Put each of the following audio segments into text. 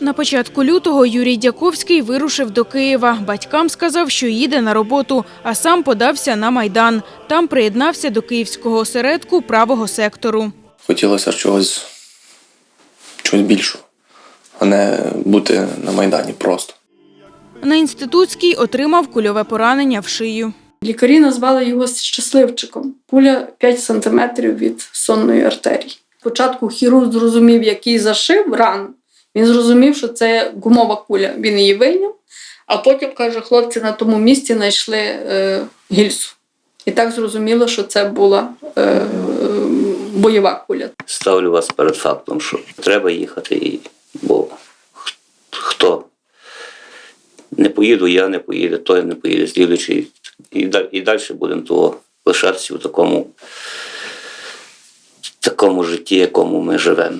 На початку лютого Юрій Дяковський вирушив до Києва. Батькам сказав, що їде на роботу, а сам подався на Майдан. Там приєднався до київського осередку правого сектору. Хотілося чогось, чогось більшого, а не бути на Майдані просто. На інститутській отримав кульове поранення в шию. Лікарі назвали його щасливчиком. Пуля 5 сантиметрів від сонної артерії. Спочатку хірург зрозумів, який зашив рану. Він зрозумів, що це гумова куля. Він її вийняв, а потім каже, хлопці на тому місці знайшли е, гільзу. І так зрозуміло, що це була е, бойова куля. ставлю вас перед фактом, що треба їхати, бо хто не поїду, я не поїду, той не поїде, слідуючий. І, далі- будемо того лишатися у такому, такому житті, якому ми живемо.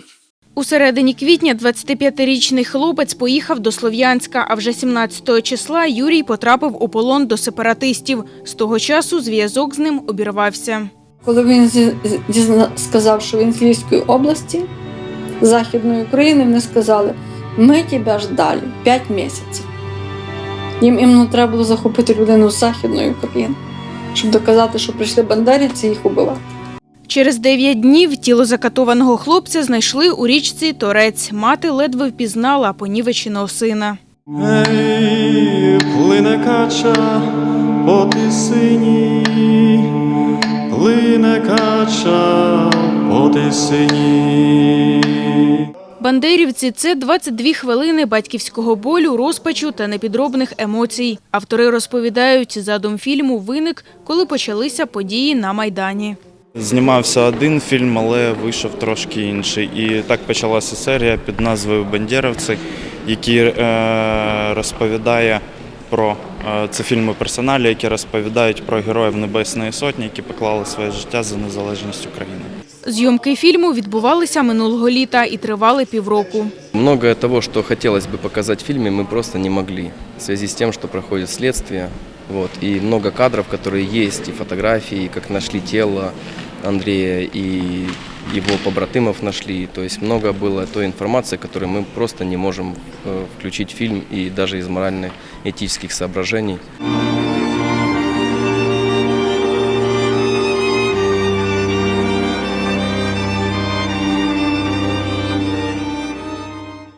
У середині квітня 25-річний хлопець поїхав до Слов'янська, а вже 17 числа Юрій потрапив у полон до сепаратистів. З того часу зв'язок з ним обірвався. Коли він сказав, що він з Львівської області, Західної України, вони сказали: ми тебе ждали 5 місяців. Їм іменно треба було захопити людину з Західної України, щоб доказати, що прийшли бандерівці і їх убивати. Через 9 днів тіло закатованого хлопця знайшли у річці Торець. Мати ледве впізнала понівеченого сина. Ей, плине кача по тисині, плине кача по тисині. Бандерівці це 22 хвилини батьківського болю, розпачу та непідробних емоцій. Автори розповідають, задум фільму виник, коли почалися події на Майдані. Знімався один фільм, але вийшов трошки інший. І так почалася серія під назвою Бандєровці, який е, розповідає про е, це фільми персоналі, які розповідають про героїв Небесної Сотні, які поклали своє життя за незалежність України. Зйомки фільму відбувалися минулого літа і тривали півроку. Многое того, что хотелось бы показать в фильме, мы просто не могли в связи с тем, что проходит следствие. Вот, и много кадров, которые есть, и фотографии, и как нашли тело Андрея, и его побратимов нашли. То есть много было той информации, которую мы просто не можем э, включить в фильм, и даже из морально-этических соображений.